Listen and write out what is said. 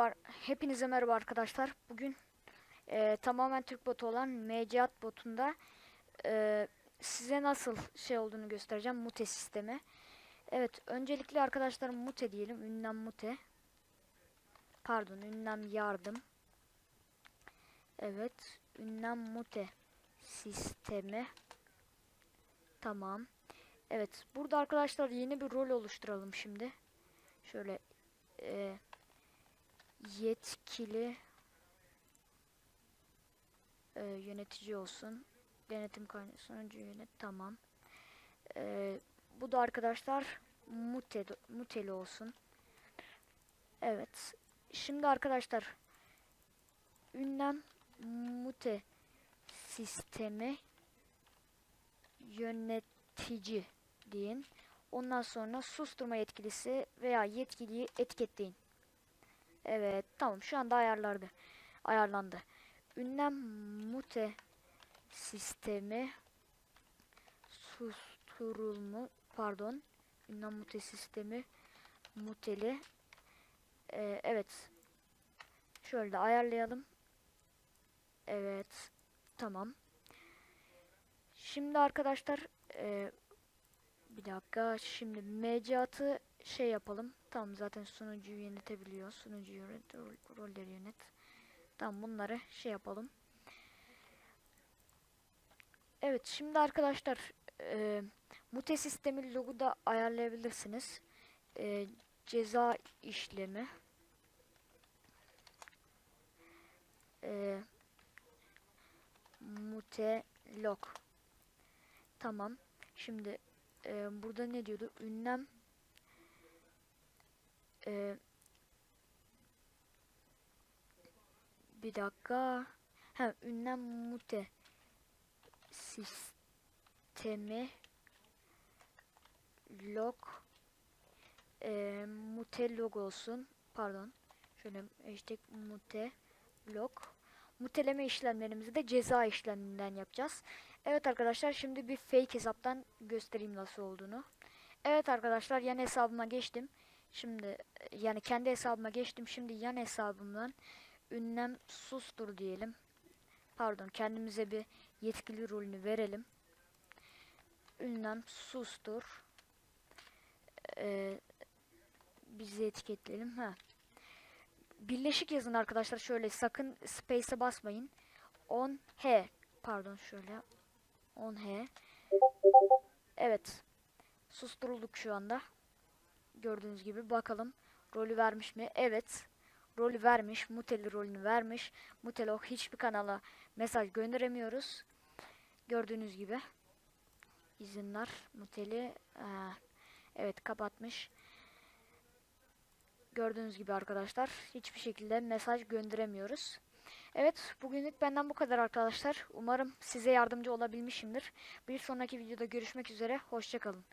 merhaba. Hepinize merhaba arkadaşlar. Bugün e, tamamen Türk botu olan MCAT botunda e, size nasıl şey olduğunu göstereceğim. Mute sistemi. Evet, öncelikle arkadaşlar mute diyelim. Ünlem mute. Pardon, ünlem yardım. Evet, ünlem mute sistemi. Tamam. Evet, burada arkadaşlar yeni bir rol oluşturalım şimdi. Şöyle e, yetkili e, yönetici olsun. Denetim kaynağı sonucu yönet tamam. E, bu da arkadaşlar mute, muteli olsun. Evet. Şimdi arkadaşlar ünlem mute sistemi yönetici deyin. Ondan sonra susturma yetkilisi veya yetkiliyi etiketleyin. Evet tamam şu anda ayarlardı. Ayarlandı. Ünlem mute sistemi susturulmu pardon ünlem mute sistemi muteli Ee, evet şöyle ayarlayalım evet tamam şimdi arkadaşlar e, bir dakika şimdi mecatı şey yapalım. Tamam zaten sunucuyu yönetebiliyor. Sunucu yönet rol- rolleri yönet. Tamam bunları şey yapalım. Evet şimdi arkadaşlar e, mute sistemi logo da ayarlayabilirsiniz. E, ceza işlemi. E, mute log. Tamam şimdi e, burada ne diyordu? Ünlem e, bir dakika ha ünlem mute sistemi log e, mute log olsun pardon şöyle hashtag mute log muteleme işlemlerimizi de ceza işleminden yapacağız. Evet arkadaşlar şimdi bir fake hesaptan göstereyim nasıl olduğunu. Evet arkadaşlar yan hesabıma geçtim. Şimdi yani kendi hesabıma geçtim. Şimdi yan hesabımdan ünlem sustur diyelim. Pardon kendimize bir yetkili rolünü verelim. Ünlem sustur. Ee, bizi etiketleyelim. Ha. Birleşik yazın arkadaşlar şöyle sakın space'e basmayın. 10 H pardon şöyle 10 H Evet. Susturulduk şu anda. Gördüğünüz gibi bakalım rolü vermiş mi? Evet. Rolü vermiş. Muteli rolünü vermiş. Mutelo hiçbir kanala mesaj gönderemiyoruz. Gördüğünüz gibi. izinler Muteli aa, evet kapatmış. Gördüğünüz gibi arkadaşlar hiçbir şekilde mesaj gönderemiyoruz. Evet bugünlük benden bu kadar arkadaşlar. Umarım size yardımcı olabilmişimdir. Bir sonraki videoda görüşmek üzere. Hoşçakalın.